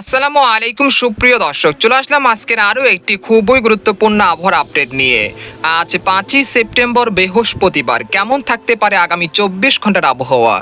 আসসালামু আলাইকুম, সুপ্রিয় দর্শক। চলে আসলাম আজকের আরও একটি খুবই গুরুত্বপূর্ণ আবহাওয়ার আপডেট নিয়ে। আজ পাঁচই সেপ্টেম্বর বৃহস্পতিবার। কেমন থাকতে পারে আগামী চব্বিশ ঘণ্টার আবহাওয়া?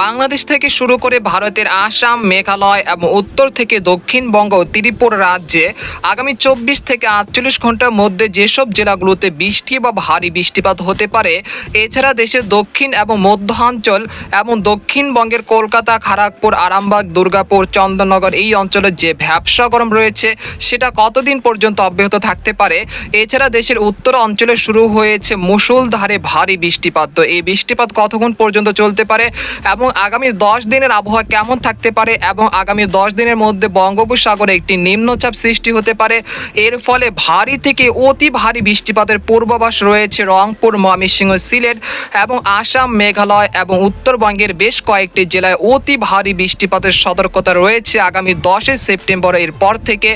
বাংলাদেশ থেকে শুরু করে ভারতের আসাম, মেঘালয় এবং উত্তর থেকে দক্ষিণবঙ্গ ও ত্রিপুরা রাজ্যে আগামী চব্বিশ থেকে আটচল্লিশ ঘণ্টার মধ্যে যেসব জেলাগুলোতে বৃষ্টি বা ভারী বৃষ্টিপাত হতে পারে, এছাড়া দেশের দক্ষিণ এবং মধ্যাঞ্চল এবং দক্ষিণবঙ্গের কলকাতা খড়গপুর আরামবাগ, দুর্গাপুর চন্দননগর এই অঞ্চলে যে ভ্যাবসা গরম রয়েছে, সেটা কতদিন পর্যন্ত অব্যাহত থাকতে পারে? এছাড়া দেশের উত্তর অঞ্চলে শুরু হয়েছে মুষলধারে ভারী বৃষ্টিপাত। তো এই বৃষ্টিপাত কতক্ষণ পর্যন্ত চলতে পারে এবং আগামী দশ দিনের আবহাওয়া কেমন থাকতে পারে এবং আগামী দশ দিনের মধ্যে বঙ্গোপসাগরে একটি নিম্নচাপ সৃষ্টি হতে পারে? এর ফলে ভারী থেকে অতি ভারী বৃষ্টিপাতের পূর্বাভাস রয়েছে রংপুর, ময়মনসিংহ, সিলেট এবং আসাম, মেঘালয় এবং উত্তরবঙ্গের বেশ কয়েকটি জেলায় অতি ভারী বৃষ্টিপাতের সতর্কতা রয়েছে। আগামী দশই সেপ্টেম্বর। এর পর থেকে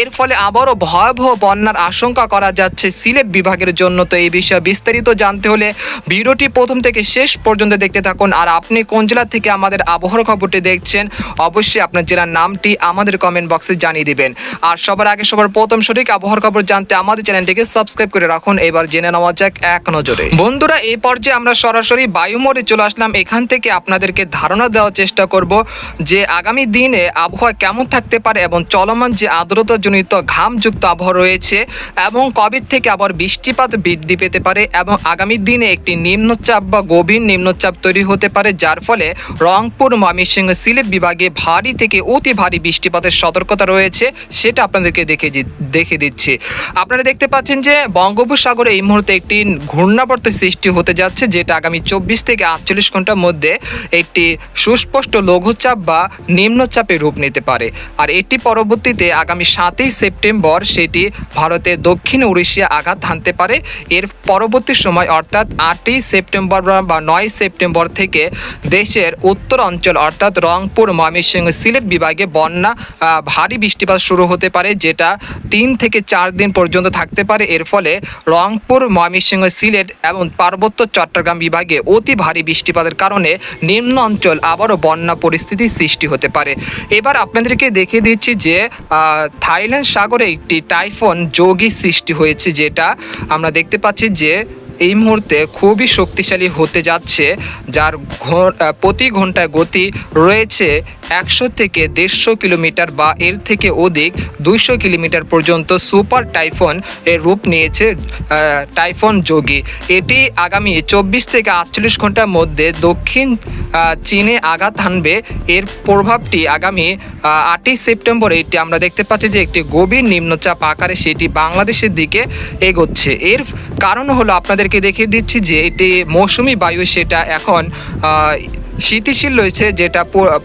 এর ফলে আবারও ভয়াবহ বন্যার আশঙ্কা করা যাচ্ছে সিলেট বিভাগের জন্য। তো এই বিষয়ে বিস্তারিত জানতে হলে ভিডিওটি প্রথম থেকে শেষ পর্যন্ত দেখতে থাকুন। আর আপনি কোন জেলা থেকে আমাদের আবহাওয়ার খবরটি দেখছেন, অবশ্যই আপনার জেলার নামটি আমাদের কমেন্ট বক্সে জানিয়ে দিবেন। আর সবার আগে সবার প্রথম সঠিক আবহাওয়ার খবর জানতে আমাদের চ্যানেলটিকে সাবস্ক্রাইব করে রাখুন। এবার জেনে নেওয়া যাক এক নজরে। বন্ধুরা, এই পর্যায়ে আমরা সরাসরি বায়ুমোড়ে চলে আসলাম। এখান থেকে আপনাদেরকে ধারণা দেওয়ার চেষ্টা করব যে আগামী দিনে আবহাওয়া কেমন থাকতে পারে এবং চলমান যে আর্দ্রতাজনিত ঘামযুক্ত আবহাওয়া রয়েছে এবং কবে থেকে আবার বৃষ্টিপাত বৃদ্ধি পেতে পারে এবং আগামী দিনে একটি নিম্নচাপ বা গভীর নিম্নচাপ তৈরি হতে পারে, যার ফলে রংপুর, ময়মনসিংহ, সিলেট বিভাগে ভারী থেকে অতি ভারী বৃষ্টিপাতের সতর্কতা রয়েছে, সেটা আপনাদেরকে দেখে দেখে দিচ্ছি। আপনারা দেখতে পাচ্ছেন যে বঙ্গোপসাগরে এই মুহূর্তে একটি ঘূর্ণাবর্ত সৃষ্টি হতে যাচ্ছে, যেটা আগামী চব্বিশ থেকে আটচল্লিশ ঘণ্টার মধ্যে একটি সুস্পষ্ট লঘুচাপ বা নিম্নচাপে রূপ নিতে পারে। আর এটি পরবর্তীতে আগামী সাতই সেপ্টেম্বর সেটি ভারতে দক্ষিণ উড়িষ্যা আঘাত হানতে পারে। এর পরবর্তী সময় অর্থাৎ আটই সেপ্টেম্বর বা- নয় সেপ্টেম্বর থেকে দেশের উত্তর অঞ্চল অর্থাৎ রংপুর, ময়মনসিংহ সিলেট বিভাগে বন্যা ভারী বৃষ্টিপাত শুরু হতে পারে, যেটা তিন থেকে চার দিন পর্যন্ত থাকতে পারে। এর ফলে রংপুর, ময়মনসিংহ সিলেট এবং পার্বত্য চট্টগ্রাম বিভাগে অতি ভারী বৃষ্টিপাতের কারণে নিম্ন অঞ্চল আবারও বন্যা পরিস্থিতির সৃষ্টি হতে পারে। এবার আপনাদেরকে দেখিয়ে দিচ্ছি যে থাইল্যান্ড সাগরে একটি টাইফন যোগী সৃষ্টি হয়েছে, যেটা আমরা দেখতে পাচ্ছি যে এই মুহূর্তে খুবই শক্তিশালী হতে যাচ্ছে, যার প্রতি ঘন্টায় গতি রয়েছে একশো থেকে দেড়শো কিলোমিটার বা এর থেকে অধিক দুইশো কিলোমিটার পর্যন্ত সুপার টাইফন এর রূপ নিয়েছে টাইফন যোগী। এটি আগামী চব্বিশ থেকে আটচল্লিশ ঘণ্টার মধ্যে দক্ষিণ চীনে আঘাত হানবে। এর প্রভাবটি আগামী আটই সেপ্টেম্বর এটি আমরা দেখতে পাচ্ছি যে একটি গভীর নিম্নচাপ আকারে সেটি বাংলাদেশের দিকে এগোচ্ছে। এর কারণ হলো আপনাদেরকে দেখিয়ে দিচ্ছি যে এটি মৌসুমি বায়ু সেটা এখন স্থিতিশীল রয়েছে যেটা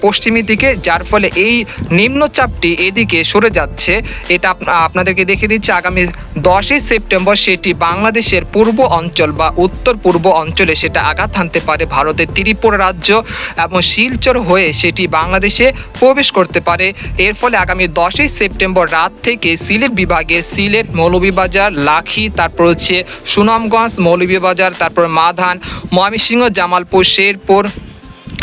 পশ্চিমের দিকে, যার ফলে এই নিম্নচাপটি এদিকে সরে যাচ্ছে। এটা আপনাদেরকে দেখিয়ে দিচ্ছে, আগামী দশই সেপ্টেম্বর সেটি বাংলাদেশের পূর্ব অঞ্চল বা উত্তর পূর্ব অঞ্চলে সেটা আঘাত হানতে পারে। ভারতের ত্রিপুরা রাজ্য এবং শিলচর হয়ে সেটি বাংলাদেশে প্রবেশ করতে পারে। এর ফলে আগামী দশই সেপ্টেম্বর রাত থেকে সিলেট বিভাগে সিলেট, মৌলভীবাজার, লাখি, তারপর হচ্ছে সুনামগঞ্জ, মৌলভীবাজার, তারপর মাধান, ময়মনসিংহ, জামালপুর, শেরপুর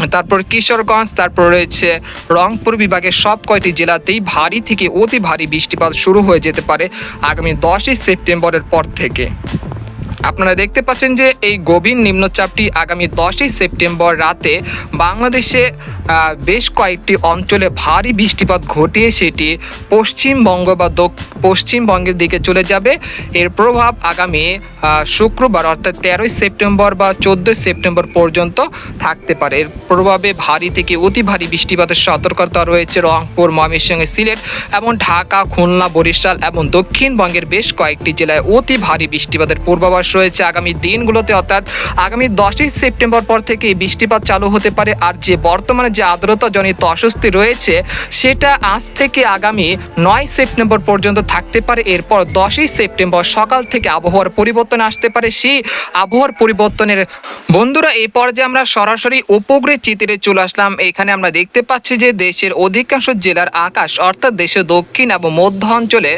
তারপর কিশোরগঞ্জ, তারপর রয়েছে রংপুর বিভাগের সব কয়টি জেলাতেই ভারী থেকে অতি ভারী বৃষ্টিপাত শুরু হয়ে যেতে পারে আগামী দশই সেপ্টেম্বরের পর থেকে। আপনারা দেখতে পাচ্ছেন যে এই গভীর নিম্নচাপটি আগামী দশই সেপ্টেম্বর রাতে বাংলাদেশে বেশ কয়েকটি অঞ্চলে ভারী বৃষ্টিপাত ঘটিয়ে সেটি পশ্চিমবঙ্গ বা পশ্চিমবঙ্গের দিকে চলে যাবে। এর প্রভাব আগামী শুক্রবার অর্থাৎ তেরোই সেপ্টেম্বর বা চোদ্দোই সেপ্টেম্বর পর্যন্ত থাকতে পারে। এর প্রভাবে ভারী থেকে অতি ভারী বৃষ্টিপাতের সতর্কতা রয়েছে রংপুর, ময়মনসিংহ সিলেট এবং ঢাকা, খুলনা, বরিশাল এবং দক্ষিণবঙ্গের বেশ কয়েকটি জেলায় অতি ভারী বৃষ্টিপাতের পূর্বাভাস রয়েছে আগামী দিনগুলোতে। অর্থাৎ আগামী দশই সেপ্টেম্বর পর থেকে বৃষ্টিপাত চালু হতে পারে। আর যে বর্তমানে যে আর্দ্রতাজনিত অস্বস্তি রয়েছে, সেটা আজ থেকে আগামী নয় সেপ্টেম্বর পর্যন্ত থাকতে পারে। এরপর দশই সেপ্টেম্বর সকাল থেকে আবহাওয়ার পরিবর্তন আসতে পারে। সেই আবহাওয়ার পরিবর্তনের বন্ধুরা, এই পর্যায়ে আমরা সরাসরি উপগ্রহ চিত্রে চলে আসলাম। এখানে আমরা দেখতে পাচ্ছি যে দেশের অধিকাংশ জেলার আকাশ, অর্থাৎ দেশের দক্ষিণ এবং মধ্য অঞ্চলে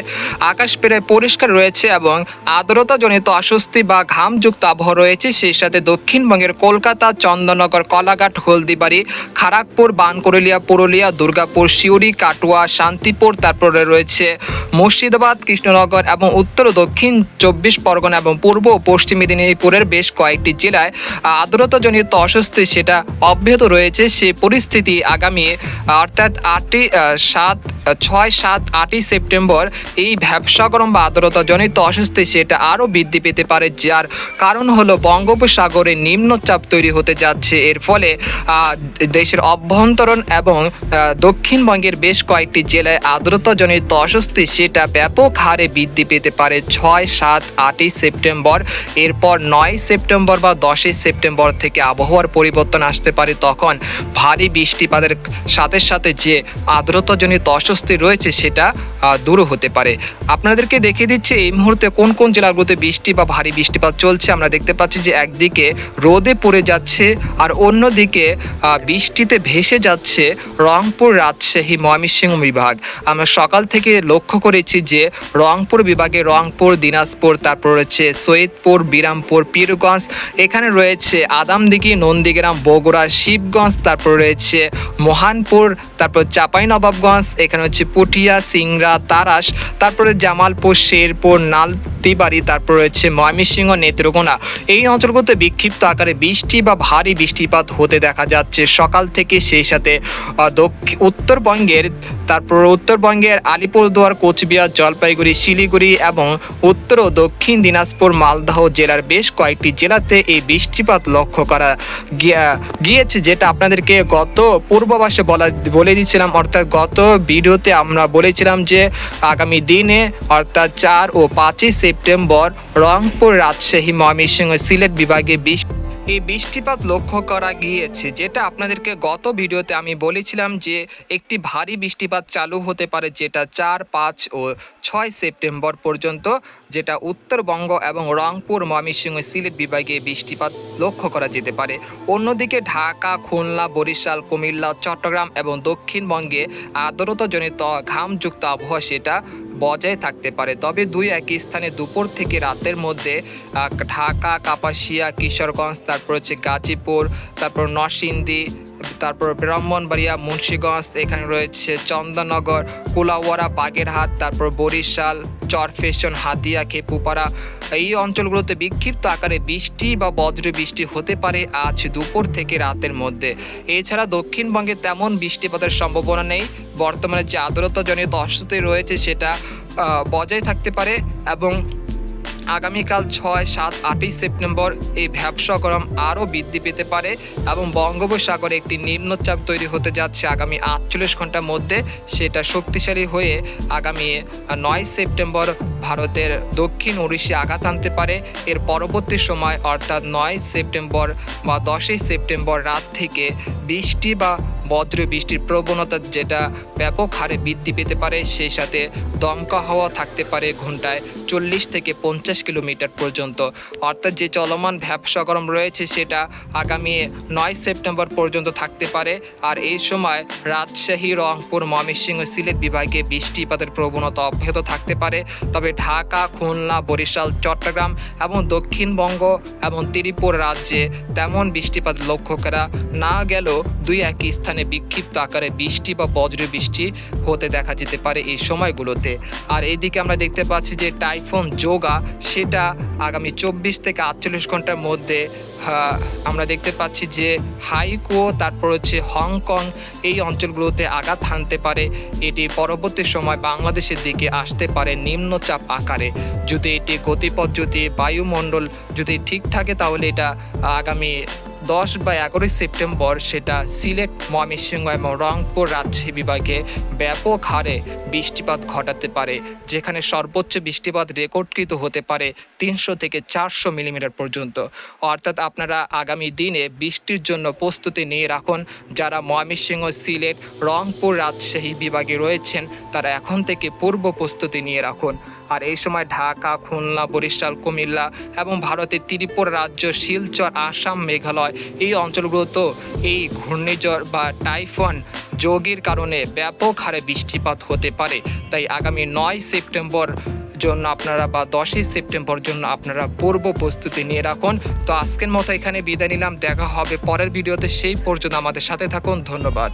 আকাশ প্রায় পরিষ্কার রয়েছে এবং আর্দ্রতাজনিত অস্বস্তি বা ঘামযুক্ত আবহাওয়া রয়েছে। সেই সাথে দক্ষিণবঙ্গের কলকাতা, চন্দননগর, কলাঘাট, হলদিবাড়ি খড়গপুর বানকরেলিয়া, পুরুলিয়া, দুর্গাপুর শিউরি কাটুয়া, শান্তিপুর, তারপরে রয়েছে মুর্শিদাবাদ, কৃষ্ণনগর এবং উত্তর দক্ষিণ চব্বিশ পরগনা এবং পূর্ব ও পশ্চিম মেদিনীপুরের বেশ কয়েকটি জেলায় আর্দ্রতাজনিত অস্বস্তি সেটা অব্যাহত রয়েছে। সে পরিস্থিতি আগামী অর্থাৎ আটই সাত, ছয়, সাত, আটই সেপ্টেম্বর এই ব্যবসা গরম বা আর্দ্রতাজনিত অস্বস্তি সেটা আরও বৃদ্ধি পেতে পারে, যার কারণ হলো বঙ্গোপসাগরে নিম্নচাপ তৈরি হতে যাচ্ছে। এর ফলে দেশের অভ্যন্তরণ এবং দক্ষিণবঙ্গের বেশ কয়েকটি জেলায় আর্দ্রতাজনিত অস্বস্তি সেটা ব্যাপক হারে বৃদ্ধি পেতে পারে ছয়, সাত, আটই সেপ্টেম্বর। এরপর নয় সেপ্টেম্বর বা দশই সেপ্টেম্বর থেকে আবহাওয়ার পরিবর্তন আসতে পারে তখন। ভারী বৃষ্টিপাতের সাথে সাথে যে আর্দ্রতাজনিত অস্বস্তি রয়েছে সেটা দূরও হতে পারে। আপনাদেরকে দেখিয়ে দিচ্ছে এই মুহূর্তে কোন কোন জেলাগুলোতে বৃষ্টি বা ভারী বৃষ্টিপাত চলছে। আমরা দেখতে পাচ্ছি যে একদিকে রোদে পড়ে যাচ্ছে আর অন্যদিকে বৃষ্টিতে ভেসে যাচ্ছে রংপুর রাজশাহী ময়মনসিংহ বিভাগ। আমরা সকাল থেকে লক্ষ্য করেছি যে রংপুর বিভাগে রংপুর, দিনাজপুর, তারপর রয়েছে সৈয়দপুর, বিরামপুর, পীরগঞ্জ, এখানে রয়েছে আদামদিঘি, নন্দীগ্রাম, বগুড়া, শিবগঞ্জ, তারপর রয়েছে মহানপুর, তারপর চাঁপাইনবাবগঞ্জ, এখানে হচ্ছে পুঠিয়া, সিংড়া, তারাস, তারপরে জামালপুর, শেরপুর নালতিবাড়ি তারপর রয়েছে ময়মনসিংহ নেত্রকোনা। এই অঞ্চলগুলোতে বিক্ষিপ্ত আকারে বৃষ্টি বা ভারী বৃষ্টিপাত হতে দেখা যাচ্ছে সকাল থেকে সেই সাথে দক্ষিণ উত্তরবঙ্গের, তারপর উত্তরবঙ্গের আলিপুরদুয়ার, কোচবিহার, জলপাইগুড়ি, শিলিগুড়ি এবং উত্তর ও দক্ষিণ দিনাজপুর, মালদহ জেলার বেশ কয়েকটি জেলাতে এই বৃষ্টিপাত লক্ষ্য করা গিয়া- গিয়েছে, যেটা আপনাদেরকে গত পূর্বাভাসে বলা বলে দিয়েছিলাম। অর্থাৎ গত ভিডিওতে আমরা বলেছিলাম যে, আগামী দিনে, অর্থাৎ চার ও পাঁচই সেপ্টেম্বর, রংপুর রাজশাহী, ময়মনসিংহ, সিলেট বিভাগে বৃষ্টি এই বৃষ্টিপাত লক্ষ্য করা গিয়েছে, যেটা আপনাদেরকে গত ভিডিওতে আমি বলেছিলাম যে একটি ভারী বৃষ্টিপাত চালু হতে পারে, যেটা চার, পাঁচ ও ছয় সেপ্টেম্বর পর্যন্ত, যেটা উত্তরবঙ্গ এবং রংপুর, ময়মনসিংহ, সিলেট বিভাগে বৃষ্টিপাত লক্ষ্য করা যেতে পারে। অন্যদিকে ঢাকা, খুলনা, বরিশাল, কুমিল্লা, চট্টগ্রাম এবং দক্ষিণবঙ্গে আর্দ্রতাজনিত ঘামযুক্ত আবহাওয়া, সেটা বজায় থাকতে পারে। তবে দুই একই স্থানে দুপুর থেকে রাতের মধ্যে ঢাকা, কাপাসিয়া, কিশোরগঞ্জ, তারপর হচ্ছে গাজীপুর, তারপর নরসিংদী তারপর ব্রাহ্মণবাড়িয়া, মুন্সীগঞ্জ, এখানে রয়েছে চন্দননগর কুলাওয়ারা বাগেরহাট, তারপর বরিশাল, চরফেশন, হাতিয়া, খেপুপাড়া। এই অঞ্চলগুলোতে বিক্ষিপ্ত আকারে বৃষ্টি বা বজ্র বৃষ্টি হতে পারে আজ দুপুর থেকে রাতের মধ্যে। এছাড়া দক্ষিণবঙ্গে তেমন বৃষ্টিপাতের সম্ভাবনা নেই। বর্তমানে যে আর্দ্রতাজনিত অস্বস্তি রয়েছে সেটা বজায় থাকতে পারে এবং আগামীকাল ছয়, সাত, আটই সেপ্টেম্বর এই ব্যবসা গরম আরও বৃদ্ধি পেতে পারে এবং বঙ্গোপসাগরে একটি নিম্নচাপ তৈরি হতে যাচ্ছে আগামী আটচল্লিশ ঘণ্টার মধ্যে। সেটা শক্তিশালী হয়ে আগামী নয় সেপ্টেম্বর ভারতের দক্ষিণ ওড়িশে আঘাত আনতে পারে। এর পরবর্তী সময় অর্থাৎ নয় সেপ্টেম্বর বা দশই সেপ্টেম্বর রাত থেকে বৃষ্টি বা বজ্র বৃষ্টির প্রবণতা যেটা ব্যাপক হারে বৃদ্ধি পেতে পারে, সেই সাথে দমকা হাওয়া থাকতে পারে ঘন্টায় চল্লিশ থেকে পঞ্চাশ কিলোমিটার পর্যন্ত। অর্থাৎ যে চলমান ব্যবসা গরম রয়েছে, সেটা আগামী নয় সেপ্টেম্বর পর্যন্ত থাকতে পারে। আর এই সময় রাজশাহী, রংপুর, ময়মনসিংহ, সিলেট বিভাগে বৃষ্টিপাতের প্রবণতা অব্যাহত থাকতে পারে। তবে ঢাকা, খুলনা, বরিশাল, চট্টগ্রাম এবং দক্ষিণবঙ্গ এবং ত্রিপুরা রাজ্যে তেমন বৃষ্টিপাত লক্ষ্য করা না গেলেও দুই একই স্থানে বিক্ষিপ্ত আকারে বৃষ্টি বা বজ্র বৃষ্টি হতে দেখা যেতে পারে এই সময়গুলোতে। আর এইদিকে আমরা দেখতে পাচ্ছি যে টাইফুন যোগা, সেটা আগামী চব্বিশ থেকে আটচল্লিশ ঘণ্টার মধ্যে আমরা দেখতে পাচ্ছি যে হাইকো, তারপর হচ্ছে হংকং, এই অঞ্চলগুলোতে আঘাত হানতে পারে। এটি পরবর্তী সময় বাংলাদেশের দিকে আসতে পারে নিম্নচাপ আকারে। যদি এটি গতিপথ, যদি বায়ুমণ্ডল যদি ঠিক থাকে, তাহলে এটা আগামী দশ বা এগারোই সেপ্টেম্বর সেটা সিলেট, ময়মনসিংহ এবং রংপুর রাজশাহী বিভাগে ব্যাপক হারে বৃষ্টিপাত ঘটাতে পারে, যেখানে সর্বোচ্চ বৃষ্টিপাত রেকর্ডকৃত হতে পারে তিনশো থেকে চারশো মিলিমিটার পর্যন্ত। অর্থাৎ আপনারা আগামী দিনে বৃষ্টির জন্য প্রস্তুতি নিয়ে রাখুন, যারা ময়মনসিংহ, সিলেট, রংপুর রাজশাহী বিভাগে রয়েছেন, তারা এখন থেকে পূর্ব প্রস্তুতি নিয়ে রাখুন। আর এই সময় ঢাকা, খুলনা, বরিশাল, কুমিল্লা এবং ভারতের ত্রিপুরা রাজ্য, শিলচর, আসাম, মেঘালয় এই অঞ্চলগুলোতেও এই ঘূর্ণিঝড় বা টাইফন যোগের কারণে ব্যাপক হারে বৃষ্টিপাত হতে পারে। তাই আগামী নয় সেপ্টেম্বর জন্য আপনারা বা দশই সেপ্টেম্বর জন্য আপনারা পূর্ব প্রস্তুতি নিয়ে রাখুন। তো আজকের মতো এখানে বিদায় নিলাম। দেখা হবে পরের ভিডিওতে। সেই পর্যন্ত আমাদের সাথে থাকুন। ধন্যবাদ।